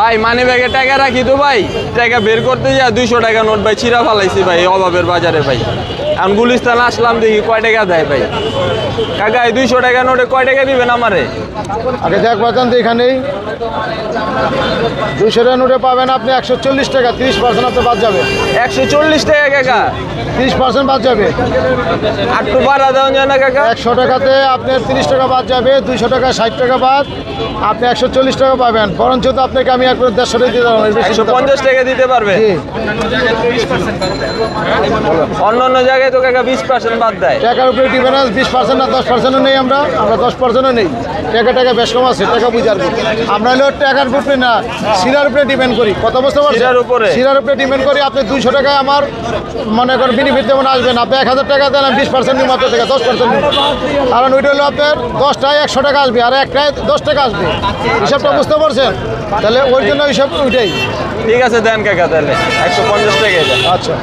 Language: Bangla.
ভাই মানি ব্যাগে টাকা রাখি তো ভাই। টাকা বের করতে যা দুইশো টাকা নোট ভাই চিরা ফালাইছি ভাই অভাবের বাজারে ভাই। গুলিস্তান আসলাম দেখি কয় টাকা দেয় ভাই? কাকা এই দুইশো টাকা নোটে কয় টাকা দিবেন আমারে? আগে দেখ বাজান তো এখানেই। দুইশো টাকা নোটে পাবেন আপনি একশো চল্লিশ টাকা তিরিশ পার্সেন্ট আপনি বাদ যাবে। একশো চল্লিশ টাকা কাকা? তিরিশ পার্সেন্ট বাদ যাবে। একটু বাড়া দেওয়া যায় না কাকা? একশো টাকাতে আপনার তিরিশ টাকা বাদ যাবে দুইশো টাকা ষাট টাকা বাদ আপনি একশো চল্লিশ টাকা পাবেন। বরঞ্চ তো আপনাকে আমি একবার দেড়শো টাকা দিয়ে দেবো একশো পঞ্চাশ টাকা দিতে পারবে? অন্য অন্য জায়গায় তো কাকা বিশ পার্সেন্ট বাদ দেয়। টাকার উপরে ডিফারেন্স বিশ পার্সেন্ট না দশ পার্সেন্টও নেই আমরা আমরা দশ পার্সেন্টও নেই। টাকা টাকা বেশ কম আছে টাকা বুঝার আমরা হলো টাকার উপরে না সিরার উপরে ডিপেন্ড করি। কত পারছেন? শিরার উপরে? সিরার উপরে ডিপেন্ড করি আপনি দুইশো টাকায় আমার মনে করেন বেনিফিট যেমন আসবেন আপনি এক হাজার টাকা দেন বিশ পার্সেন্ট মাত্র থেকে দশ পার্সেন্ট কারণ ওইটা হলো আপনার দশটায় একশো টাকা আসবে আর একটায় দশ টাকা আসবে। হিসাবটা বুঝতে পারছেন? তাহলে ওই জন্য হিসাব ওইটাই। ঠিক আছে দেন কাকা তাহলে। একশো পঞ্চাশ টাকা আচ্ছা।